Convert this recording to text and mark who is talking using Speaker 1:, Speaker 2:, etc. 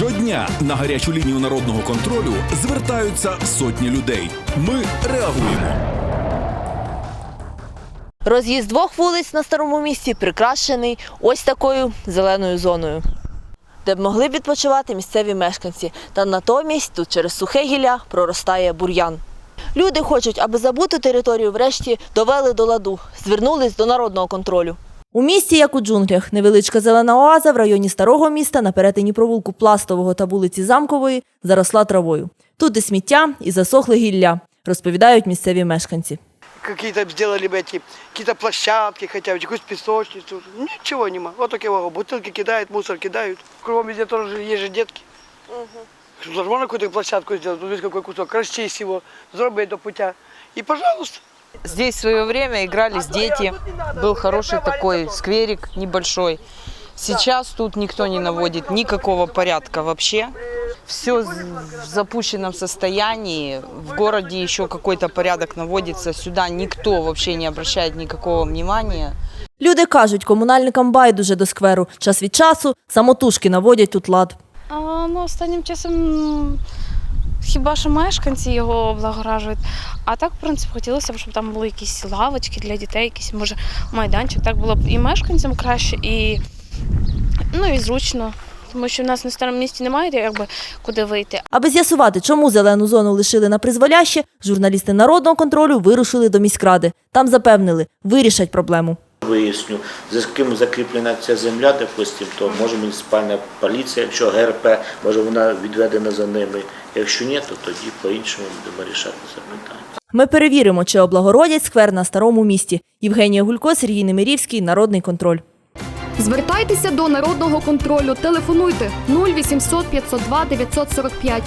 Speaker 1: Щодня на гарячу лінію народного контролю звертаються сотні людей. Ми реагуємо.
Speaker 2: Роз'їзд двох вулиць на старому місті прикрашений ось такою зеленою зоною, де б могли б відпочивати місцеві мешканці. Та натомість тут через сухе гілля проростає бур'ян. Люди хочуть, аби забуту територію врешті довели до ладу, звернулись до народного контролю. У місті, як у джунглях, невеличка зелена оаза в районі старого міста на перетині провулку Пластового та вулиці Замкової заросла травою. Тут і сміття, і засохле гілля, розповідають місцеві мешканці.
Speaker 3: какие-то б сделали бы эти какие-то площадки хотя бы, какую-то песочницу. Ничего нема. Вот такие вот бутылки кидают, мусор кидают. Кругом везде тоже есть же детки. Угу. Можно какую-то площадку сделать, вот видишь, какой кусок, расчесть его, сделать до путя. И пожалуйста.
Speaker 4: Здесь в свое время игрались дети. Был хороший такой скверик небольшой. Сейчас тут никто не наводит никакого порядка вообще. Все в запущенном состоянии. В городе еще какой-то порядок наводится. Сюда никто вообще не обращает никакого внимания.
Speaker 2: Люди кажуть, комунальникам байдуже до скверу. Час від часу самотужки наводять тут лад.
Speaker 5: А, ну, останнім часом хіба що мешканці його облагоражують. А так, в принципі, хотілося б, щоб там були якісь лавочки для дітей, якийсь, може, майданчик. Так було б і мешканцям краще, і, ну, і зручно. Тому що в нас на старому місті немає якби, куди вийти.
Speaker 2: Аби з'ясувати, чому зелену зону лишили на призволяще, журналісти народного контролю вирушили до міськради. Там запевнили, вирішать проблему.
Speaker 6: Виясню, за ким закріплена ця земля, допустим, то може муніципальна поліція, якщо ГРП, може вона відведена за ними. Якщо ні, то тоді по-іншому будемо рішати це питання.
Speaker 2: Ми перевіримо, чи облагородять сквер на старому місті. Євгенія Гулько, Сергій Немирівський, Народний контроль.
Speaker 7: Звертайтеся до народного контролю. Телефонуйте 0800 502 945